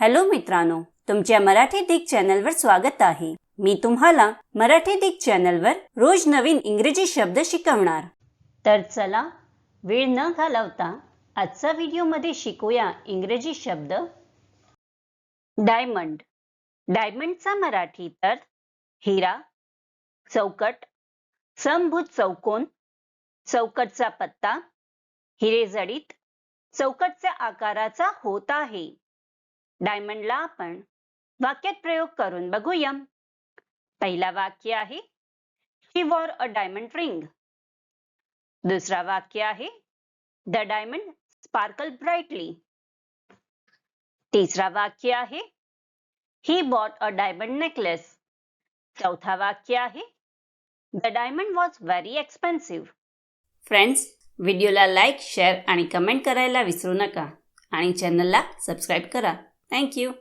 Hello मित्रांनो तुमच्या मराठी दिग चॅनलवर स्वागत आहे. मी तुम्हाला मराठी दिग चॅनलवर रोज नवीन इंग्रजी शब्द शिकवणार. तर चला वेळ न घालवता आजचा व्हिडिओमध्ये शिकूया इंग्रजी शब्द. डायमंड. डायमंडचा मराठी तर हिरा चौकट समभूत चौकोन चौकटचा पत्ता हिरेजडीत चौकटच्या आकाराचा होत आहे. डायमंडला आपण वाक्यात प्रयोग करून बघूया. पहिला वाक्य आहे she wore a diamond ring दुसरा वाक्य आहे द डायमंड स्पार्कल ब्राईटली तिसरा वाक्य आहे he bought a diamond necklace चौथा वाक्य आहे the diamond was very expensive friends व्हिडिओला लाईक शेअर आणि कमेंट करायला विसरू नका आणि चॅनलला सबस्क्राईब करा. Thank you.